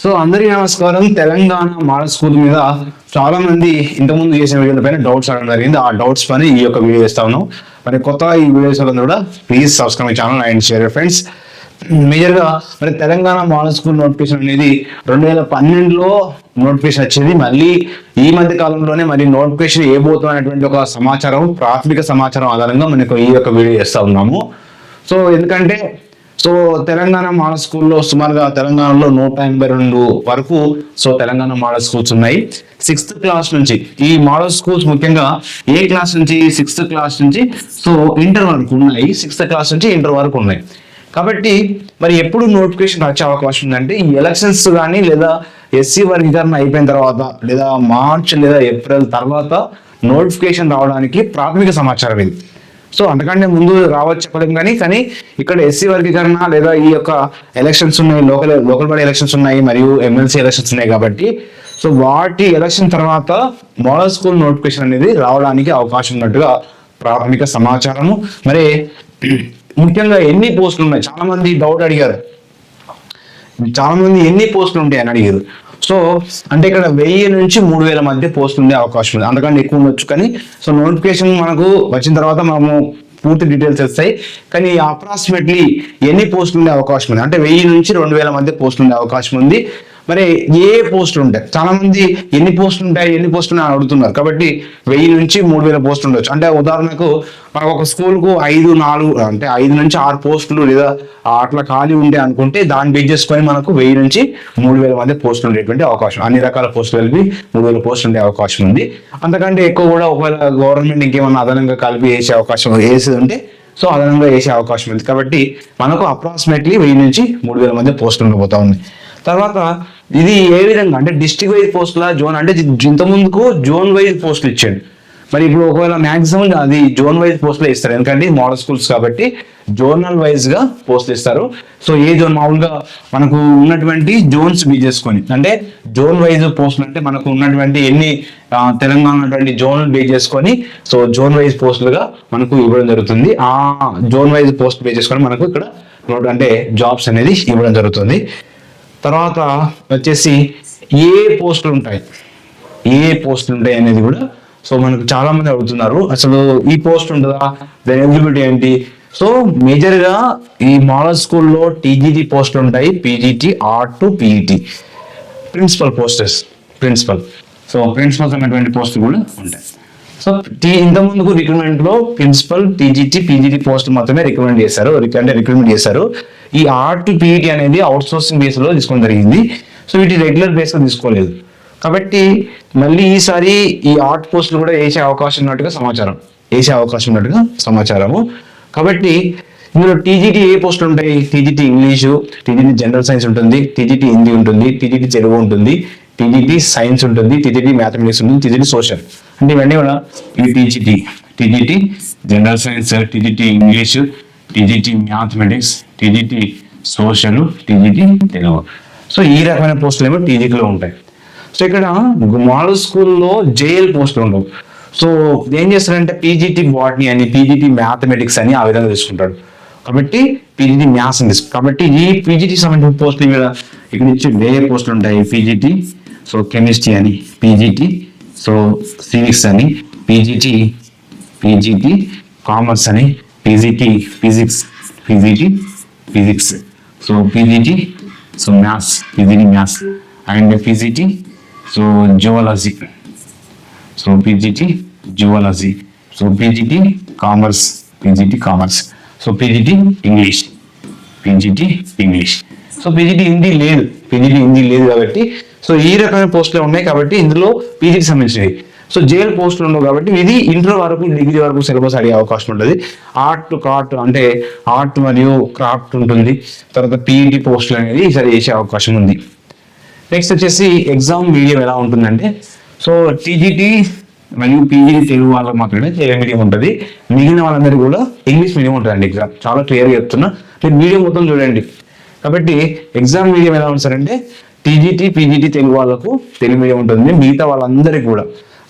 So అందరికీ నమస్కారం. Telangana model school మీద చాలా మంది ఇంతకుముందు చేసిన వీడియోల పైన డౌట్స్ అడగడం జరిగింది. ఆ డౌట్స్ పైన ఈ యొక్క వీడియో చేస్తా ఉన్నాం. మరి కొత్తగా ఈ వీడియోస్ వాళ్ళందరూ కూడా please subscribe channel and share friends. మేజర్గా మరి తెలంగాణ మోడల్ స్కూల్ నోటిఫికేషన్ అనేది రెండు వేల పన్నెండులో నోటిఫికేషన్ వచ్చింది. మళ్ళీ ఈ మధ్య కాలంలోనే మరి నోటిఫికేషన్ ఏ అనేటువంటి ఒక సమాచారం ప్రాథమిక సమాచారం ఆధారంగా మనకు ఈ యొక్క వీడియో చేస్తూ ఉన్నాము. సో ఎందుకంటే సో తెలంగాణ మోడల్ స్కూల్లో సుమారుగా తెలంగాణలో నూట ఎనభై రెండు వరకు సో తెలంగాణ మోడల్ స్కూల్స్ ఉన్నాయి. సిక్స్త్ క్లాస్ నుంచి ఈ మోడల్ స్కూల్స్ ముఖ్యంగా ఏ క్లాస్ నుంచి? సిక్స్త్ క్లాస్ నుంచి సో ఇంటర్ వరకు ఉన్నాయి. సిక్స్త్ క్లాస్ నుంచి ఇంటర్ వరకు ఉన్నాయి. కాబట్టి మరి ఎప్పుడు నోటిఫికేషన్ వచ్చే అవకాశం ఉందంటే ఈ ఎలక్షన్స్ కానీ లేదా ఎస్సీ వర్గీకరణ అయిపోయిన తర్వాత లేదా మార్చ్ లేదా ఏప్రిల్ తర్వాత నోటిఫికేషన్ రావడానికి ప్రాథమిక సమాచారం ఇది. సో అంతకంటే ముందు రావచ్చు చెప్పలేము కానీ కానీ ఇక్కడ ఎస్సీ వర్గీకరణ లేదా ఈ యొక్క ఎలక్షన్స్ ఉన్నాయి లోకల్ లోకల్ బాడీ ఎలక్షన్స్ ఉన్నాయి మరియు ఎమ్మెల్సీ ఎలక్షన్స్ ఉన్నాయి కాబట్టి సో వాటి ఎలక్షన్ తర్వాత మోడల్ స్కూల్ నోటిఫికేషన్ అనేది రావడానికి అవకాశం ఉన్నట్టుగా ప్రాథమిక సమాచారము. మరి ముఖ్యంగా ఎన్ని పోస్టులు ఉన్నాయి? చాలా మంది డౌట్ అడిగారు. చాలా మంది ఎన్ని పోస్టులు ఉంటాయి అని అడిగారు. సో అంటే ఇక్కడ వెయ్యి నుంచి మూడు వేల మధ్య పోస్ట్ ఉండే అవకాశం ఉంది. అందుకని ఎక్కువ ఉండొచ్చు. కానీ సో నోటిఫికేషన్ మనకు వచ్చిన తర్వాత మనము పూర్తి డీటెయిల్స్ వస్తాయి. కానీ అప్రాక్సిమేట్లీ ఎన్ని పోస్టులు ఉండే అవకాశం ఉంది? అంటే వెయ్యి నుంచి రెండు వేల మధ్య పోస్టులు ఉండే అవకాశం ఉంది. మరి ఏ పోస్టులు ఉంటాయి? చాలా మంది ఎన్ని పోస్టులు ఉంటాయి ఎన్ని పోస్టులు అని అడుగుతున్నారు. కాబట్టి వెయ్యి నుంచి మూడు వేల పోస్టులు ఉండొచ్చు. అంటే ఉదాహరణకు మనకు ఒక స్కూల్కు ఐదు నాలుగు అంటే ఐదు నుంచి ఆరు పోస్టులు లేదా అట్లా ఖాళీ ఉండే అనుకుంటే దాన్ని బేస్ చేసుకొని మనకు వెయ్యి నుంచి మూడు వేల మధ్య పోస్టులు ఉండేటువంటి అవకాశం. అన్ని రకాల పోస్టులు కలిపి మూడు వేల పోస్టులు ఉండే అవకాశం ఉంది. అంతకంటే ఎక్కువ కూడా ఒకవేళ గవర్నమెంట్ ఇంకేమన్నా అదనంగా కలిపి వేసే అవకాశం వేసేది ఉంటే సో అదనంగా వేసే అవకాశం ఉంది. కాబట్టి మనకు అప్రాక్సిమేట్లీ వెయ్యి నుంచి మూడు వేల మధ్య పోస్టులు ఉండబోతా ఉంది తర్వాత ఇది ఏ విధంగా? అంటే డిస్ట్రిక్ట్ వైజ్ పోస్టుల జోన్ అంటే ఇంత ముందుకు జోన్ వైజ్ పోస్టులు ఇచ్చాడు. మరి ఇప్పుడు ఒకవేళ మాక్సిమం అది జోన్ వైజ్ పోస్టులు ఇస్తారు ఎందుకంటే మోడల్ స్కూల్స్ కాబట్టి జోనల్ వైజ్గా పోస్టులు ఇస్తారు. సో ఏ జోన్? మామూలుగా మనకు ఉన్నటువంటి జోన్స్ బీ చేసుకొని అంటే జోన్ వైజ్ పోస్టులు అంటే మనకు ఉన్నటువంటి ఎన్ని తెలంగాణ ఉన్నటువంటి జోన్లు బేస్ చేసుకొని సో జోన్ వైజ్ పోస్టులుగా మనకు ఇవ్వడం జరుగుతుంది. ఆ జోన్ వైజ్ పోస్ట్ బేస్ చేసుకొని మనకు ఇక్కడ అంటే జాబ్స్ అనేది ఇవ్వడం జరుగుతుంది. తర్వాత వచ్చేసి ఏ పోస్టులు ఉంటాయి? ఏ పోస్టులు ఉంటాయి అనేది కూడా సో మనకు చాలా మంది అడుగుతున్నారు. అసలు ఈ పోస్ట్ ఉంటుందా? దాని ఎలిజిబిలిటీ ఏంటి? సో మేజర్గా ఈ మోడల్ స్కూల్లో టీజీటీ పోస్టులు ఉంటాయి. PGT art to PET. Principal posters principal. So principals అనేటువంటి పోస్టులు కూడా ఉంటాయి. సో టీ ఇంత ముందుకు ప్రిన్సిపల్ టీజీటీ పీజీటీ పోస్ట్ మాత్రమే రికమెండ్ చేశారు. అంటే రిక్రూట్మెంట్ చేశారు. ఈ ఆర్ట్ పీఈటీ అనేది అవుట్ సోర్సింగ్ బేస్లో తీసుకోవడం జరిగింది సో వీటి రెగ్యులర్ బేస్గా తీసుకోలేదు కాబట్టి మళ్ళీ ఈసారి ఈ ఆర్ట్ పోస్టులు కూడా వేసే అవకాశం ఉన్నట్టుగా సమాచారం వేసే అవకాశం ఉన్నట్టుగా సమాచారము కాబట్టి ఇందులో టీజీటీ ఏ పోస్టులు ఉంటాయి TGT English TGT general science ఉంటుంది టీజీటీ హిందీ ఉంటుంది టీజీటీ తెలుగు ఉంటుంది టీజీటీ సైన్స్ ఉంటుంది టీజీటీ మ్యాథమెటిక్స్ ఉంటుంది టీజీటీ సోషల్ అంటే ఇవన్నీ కూడా ఈ TGT TGT general science TGT English TGT mathematics TGT social TGT Telugu so ఈ రకమైన పోస్టులు ఏమో టీజీటీలో ఉంటాయి. సో ఇక్కడ మోడల్ స్కూల్లో జేఎల్ పోస్టులు ఉండవు. సో ఏం చేస్తారంటే పీజీటీ బాటనీ అని పీజీటీ మ్యాథమెటిక్స్ అని ఆ విధంగా తీసుకుంటాడు కాబట్టి పీజీటీ మ్యాథ్స్ అని తీసుకు కాబట్టి ఈ పీజీటీ సంబంధించిన పోస్టులు ఇక్కడ ఇక్కడ నుంచి వేరే పోస్టులు ఉంటాయి. పీజీటీ సో కెమిస్ట్రీ అని పీజీటీ సో సివిక్స్ అని పీజీటీ పీజీటీ కామర్స్ అని PGT physics PGT physics so PGT so maths PGT maths and PGT so zoology so PGT zoology so PGT commerce PGT commerce so PGT English PGT English so PGT Hindi లేదు PGT Hindi లేదు కాబట్టి so ఈ రకమైన పోస్టులు ఉన్నాయి కాబట్టి ఇందులో పీజీకి సంబంధించినవి సో జైల్ పోస్టులు ఉండవు కాబట్టి ఇది ఇంటర్ వరకు డిగ్రీ వరకు సిలబస్ అడిగే అవకాశం ఉంటుంది. ఆర్ట్ క్రాఫ్ట్ అంటే ఆర్ట్ మరియు క్రాఫ్ట్ ఉంటుంది. తర్వాత పీఈటీ పోస్టులు అనేది ఈసారి చేసే అవకాశం ఉంది. నెక్స్ట్ వచ్చేసి ఎగ్జామ్ మీడియం ఎలా ఉంటుందంటే సో టీజీటీ మరియు పీజీటీ తెలుగు వాళ్ళకి మాత్రమే తెలుగు మీడియం ఉంటుంది. మిగిలిన వాళ్ళందరికీ కూడా ఇంగ్లీష్ మీడియం ఉంటుందండి ఎగ్జామ్ చాలా క్లియర్గా చెప్తున్నా. మీరు మీడియం మొత్తం చూడండి. కాబట్టి ఎగ్జామ్ మీడియం ఎలా ఉంటుందంటే టీజీటీ పీజీటీ తెలుగు వాళ్ళకు తెలుగు మీడియం ఉంటుంది మిగతా వాళ్ళందరికీ కూడా.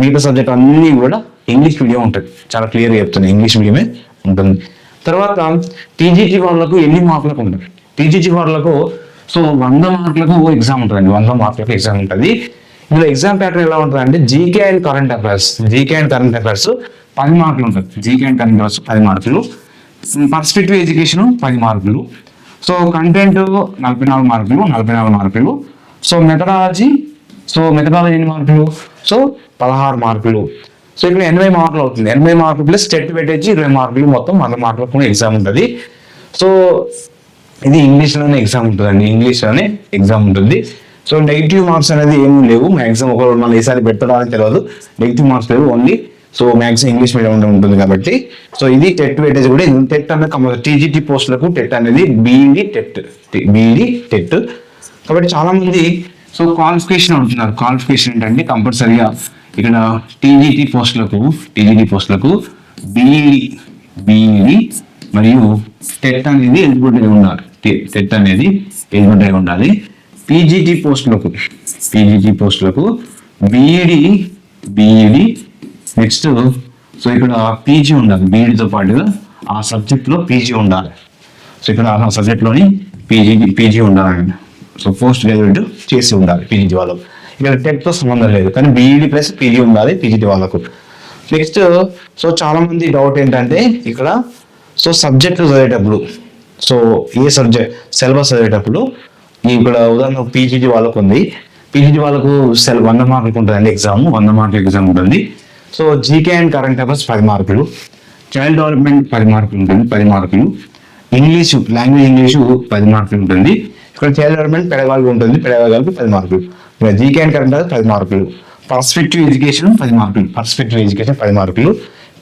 మిగతా సబ్జెక్ట్ అన్నీ కూడా ఇంగ్లీష్ మీడియం ఉంటుంది. చాలా క్లియర్గా చెప్తుంది ఇంగ్లీష్ మీడియమే ఉంటుంది. తర్వాత టీజీటీ వాళ్ళకు ఎన్ని మార్కులకు ఉంటుంది టీజీటీ వాళ్ళకు సో వంద మార్కులకు ఎగ్జామ్ ఉంటుందండి. వంద మార్కులకు ఎగ్జామ్ ఉంటుంది. ఇందులో ఎగ్జామ్ ప్యాటర్న్ ఎలా ఉంటుంది అంటే GK and current affairs GK and current affairs పది మార్కులు ఉంటుంది. జీకే అండ్ కరెంట్ అఫైర్స్ పది మార్కులు. పర్స్పెక్టివ్ ఎడ్యుకేషన్ పది మార్కులు. సో కంటెంట్ నలభై నాలుగు మార్కులు నలభై నాలుగు మార్కులు. సో మెథడాలజీ సో మిగతా ఎన్ని మార్కులు? సో పదహారు మార్కులు. సో ఇక్కడ ఎనభై మార్కులు అవుతుంది. ఎనభై మార్కులు ప్లస్ టెట్ పెట్టేసి ఇరవై మార్కులు మొత్తం వంద మార్కులకు కూడా ఎగ్జామ్ ఉంటుంది. సో ఇది ఇంగ్లీష్లోనే ఎగ్జామ్ ఉంటుందండి. ఇంగ్లీష్లోనే ఎగ్జామ్ ఉంటుంది. సో నెగిటివ్ మార్క్స్ అనేది ఏమీ లేవు. మ్యాక్సిమం ఒక మళ్ళీ ఈసారి పెట్టడానికి తెలియదు నెగిటివ్ మార్క్స్ లేవు only so maximum English medium ఉంటుంది కాబట్టి. సో ఇది టెట్ వెయిటేజ్ కూడా టెట్ అనేది కంపల్సరీ టీజీటీ పోస్టులకు టెట్ అనేది బీఈడి టెట్ బీఈడి టెట్ కాబట్టి చాలామంది సో క్వాలిఫికేషన్ అడుగుతున్నారు. క్వాలిఫికేషన్ ఏంటంటే కంపల్సరీగా ఇక్కడ టీజీటీ పోస్టులకు టీజీటీ పోస్టులకు బీఈడి బీఈడి మరియు టెట్ అనేది ఎలిజిబిలిటీ అయి ఉండాలి. టెట్ అనేది ఎలిజిబిలిటీ అయి ఉండాలి. పీజీటీ పోస్టులకు పీజీటీ పోస్టులకు బీఈడి బీఈడి నెక్స్ట్ సో ఇక్కడ పీజీ ఉండాలి. బీఈడితో పాటుగా ఆ సబ్జెక్ట్లో పీజీ ఉండాలి. సో ఇక్కడ ఆ సబ్జెక్ట్లోని పీజీ పీజీ ఉండాలండి. సో పోస్ట్ గ్రాడ్యుయేట్ చేసి ఉండాలి పీజీటీ వాళ్ళకు. ఇక్కడ టెక్తో సంబంధం లేదు కానీ బీఈడి ప్లస్ పీజీ ఉండాలి పీజీటీ వాళ్ళకు. నెక్స్ట్ సో చాలామంది డౌట్ ఏంటంటే ఇక్కడ సో సబ్జెక్టు చదివేటప్పుడు సో ఏ సబ్జెక్ట్ సిలబస్ చదివేటప్పుడు ఇక్కడ ఉదాహరణ పీజీటీ వాళ్ళకు ఉంది. పీజీటీ వాళ్ళకు సెల్ వంద మార్కులకు ఉంటుందండి ఎగ్జామ్ వంద మార్కులు ఎగ్జామ్ ఉంటుంది. So GK and current affairs పది మార్కులు చైల్డ్ డెవలప్మెంట్ పది మార్కులు ఉంటుంది పది మార్కులు. ఇంగ్లీషు లాంగ్వేజ్ ఇంగ్లీషు పది మార్కులు ఉంటుంది. ఇక్కడ చైల్డ్ డెవలప్మెంట్ ఉంటుంది. పెడగాలికి పది మార్కులు ఇక్కడ జీకే అండ్ కరెంట్ పది మార్కులు పర్స్పెక్టివ్ ఎడ్యుకేషన్ పది మార్కులు పర్స్పెక్టివ్ ఎడ్యుకేషన్ పది మార్కులు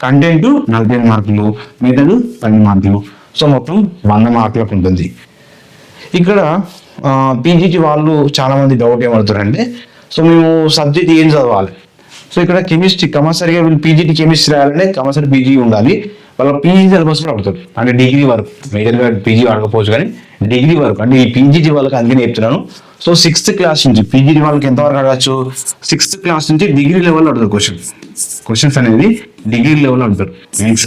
కంటెంట్ నలభై మార్కులు మెథడ్ పది మార్కులు సో మొత్తం వంద మార్కులకు ఉంటుంది. ఇక్కడ పీజీటీ వాళ్ళు చాలా మంది డౌట్ ఏమడుతారంటే సో మేము సబ్జెక్ట్ ఏం చదవాలి? సో ఇక్కడ కెమిస్ట్రీ కంపల్సరీగా వీళ్ళు పీజీటీ కెమిస్ట్రీ రాయాలంటే కంపల్సరీ పీజీ ఉండాలి. వాళ్ళ పీజీ సిలబస్ కూడా అడుగుతారు అంటే డిగ్రీ వరకు. మేజర్గా పీజీ అడగకపోవచ్చు కానీ డిగ్రీ వరకు. అంటే ఈ పీజీటీ వాళ్ళకి అందుకే చెప్తున్నాను. సో సిక్స్త్ క్లాస్ నుంచి పీజీటీ వాళ్ళకి ఎంతవరకు అడగచ్చు? సిక్స్త్ క్లాస్ నుంచి డిగ్రీ లెవెల్లో అడుగుతారు క్వశ్చన్ క్వశ్చన్స్ అనేది డిగ్రీ లెవెల్లో అడుగుతారు. మ్యాథ్స్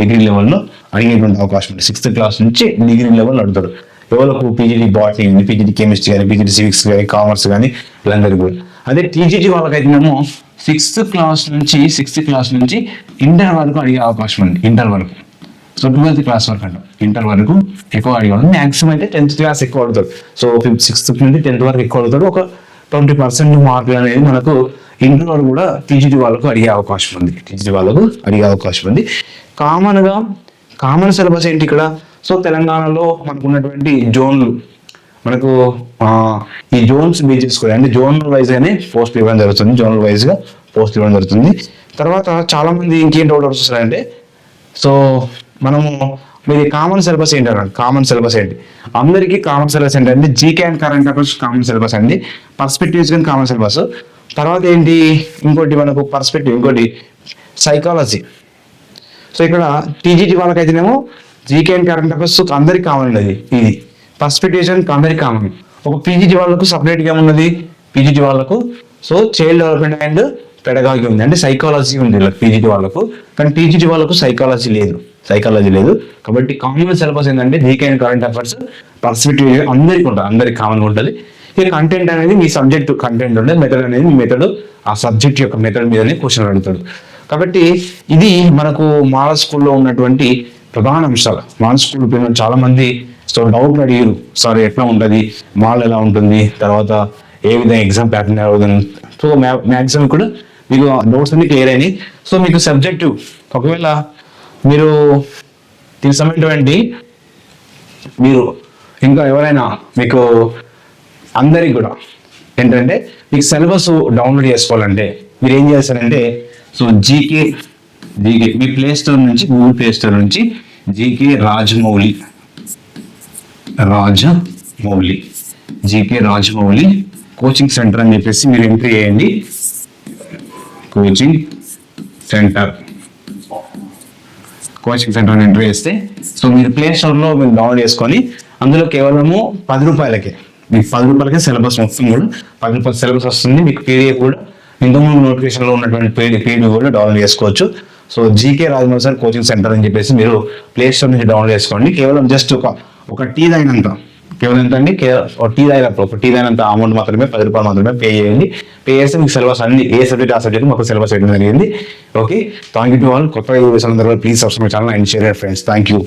డిగ్రీ లెవెల్లో అడిగేటువంటి అవకాశం ఉంది. సిక్స్త్ క్లాస్ నుంచి డిగ్రీ లెవెల్లో అడుగుతారు. ఎవరికి పీజీటీ బాటనీ ఉంది? పీజీడీ కెమిస్ట్రీ కానీ పీజీటీ సివిక్స్ కానీ కామర్స్ కానీ వీళ్ళందరికీ కూడా అదే టీజీటీ వాళ్ళకైతేనేమో సిక్స్త్ క్లాస్ నుంచి సిక్స్త్ క్లాస్ నుంచి ఇంటర్ వరకు అడిగే అవకాశం ఉంది ఇంటర్ వరకు. సో ట్వెల్త్ క్లాస్ వరకు అంట. ఇంటర్ వరకు ఎక్కువ అడిగాడు మ్యాక్సిమం అయితే టెన్త్ క్లాస్ ఎక్కువ అడుగుతాడు సో ఫిఫ్త్ సిక్స్త్ నుండి టెన్త్ వరకు ఎక్కువ అడుగుతాడు ఒక ట్వంటీ పర్సెంట్ మార్కులు అనేది మనకు ఇంటర్ వరకు కూడా టీజీటీ వాళ్ళకు అడిగే అవకాశం ఉంది. టీజీటీ వాళ్ళకు అడిగే అవకాశం ఉంది. కామన్గా కామన్ సిలబస్ ఏంటి ఇక్కడ? సో తెలంగాణలో మనకు ఉన్నటువంటి జోన్లు. మనకు ఈ జోన్స్ బేస్ కూడా అంటే జోన్ వైజ్ గానే పోస్ట్ ఇవ్వడం జరుగుతుంది. జోనల్ వైజ్గా పోస్ట్ ఇవ్వడం జరుగుతుంది. తర్వాత చాలా మంది ఇంకేం డౌట్ వస్తున్నారంటే సో మనము మీది కామన్ సిలబస్ ఏంటంటే కామన్ సిలబస్ ఏంటి? అందరికీ కామన్ సిలబస్ ఏంటంటే GK and current affairs common syllabus అండి. పర్స్పెక్టివ్స్ కానీ కామన్ సిలబస్ తర్వాత ఏంటి? ఇంకోటి మనకు పర్స్పెక్టివ్ ఇంకోటి సైకాలజీ సో ఇక్కడ టీజీటీ వాళ్ళకైతేనేమో జీకే అండ్ కరెంట్ అఫైర్స్ అందరికి కామన్ ఇది ఇది. పర్స్పెక్టేషన్ అందరికి కామన్. ఒక పీజీటీ వాళ్ళకు సపరేట్గా ఉన్నది పీజీటీ వాళ్ళకు so child development and pedagogy ఉంది. అంటే సైకాలజీ ఉంది పీజీటీ వాళ్ళకు కానీ పీజీటీ వాళ్ళకు సైకాలజీ లేదు. సైకాలజీ లేదు. కాబట్టి కామన్ సిలబస్ ఏంటంటే GK and current affairs perspective అందరికి ఉంటుంది. అందరికి కామన్ ఉంటుంది. ఇక కంటెంట్ అనేది మీ సబ్జెక్ట్ కంటెంట్ ఉంటే మెథడ్ అనేది మీ మెథడ్ ఆ సబ్జెక్ట్ యొక్క మెథడ్ మీదనే క్వశ్చన్ అడుగుతాడు. కాబట్టి ఇది మనకు మాల స్కూల్లో ఉన్నటువంటి ప్రధాన అంశాలు. మాల స్కూల్ పిల్లలు చాలా మంది సో డౌట్ అడిగారు సార్ ఎట్లా ఉంటుంది? మాల్ ఎలా ఉంటుంది? తర్వాత ఏ విధంగా ఎగ్జామ్ ప్యాటర్న్ అవుతుంది? సో మ్యాక్సిమం కూడా మీకు డౌట్స్ అన్ని క్లియర్ అయినాయి. సో మీకు సబ్జెక్టు ఒకవేళ మీరు దీనికి మీరు ఇంకా ఎవరైనా మీకు అందరికి కూడా ఏంటంటే మీకు సిలబస్ డౌన్లోడ్ చేసుకోవాలంటే మీరు ఏం చేస్తారంటే సో జీకే జీకే మీ ప్లే స్టోర్ నుంచి గూగుల్ ప్లే స్టోర్ నుంచి GK Rajamouli Rajamouli GK Rajamouli coaching centre అని చెప్పేసి మీరు ఎంట్రీ చేయండి. కోచింగ్ సెంటర్ కోచింగ్ సెంటర్ అని ఎంటర్ చేస్తే సో మీరు ప్లే స్టోర్లో మీరు డౌన్లోడ్ చేసుకొని అందులో కేవలము పది రూపాయలకే మీకు పది రూపాయలకే సిలబస్ మొత్తం కూడా పది రూపాయల సిలబస్ వస్తుంది. మీకు పీడిఎఫ్ కూడా ఇంతకుముందు నోటిఫికేషన్లో ఉన్నటువంటి పీడి పీడిఎఫ్ కూడా డౌన్లోడ్ చేసుకోవచ్చు. So GK Rajamouli sir coaching centre అని చెప్పేసి మీరు ప్లే స్టోర్ నుంచి డౌన్లోడ్ చేసుకోండి. కేవలం జస్ట్ ఒక ఒక టీ తాగినంత. కేవలం ఎంత అండి ఒక టీ తాగినప్పుడు ఒక టీ తాగినంత అమౌంట్ మాత్రమే పది రూపాయలు మాత్రమే పే చేయండి. పే చేస్తే మీకు సిలబస్ అన్ని ఏ సబ్జెక్ట్ ఆ సబ్జెక్ట్ మాకు సిలబస్ వేయడం జరిగింది. Okay thank you to all కొత్తగా వీడియోస్ తర్వాత please subscribe channel and share friends thank you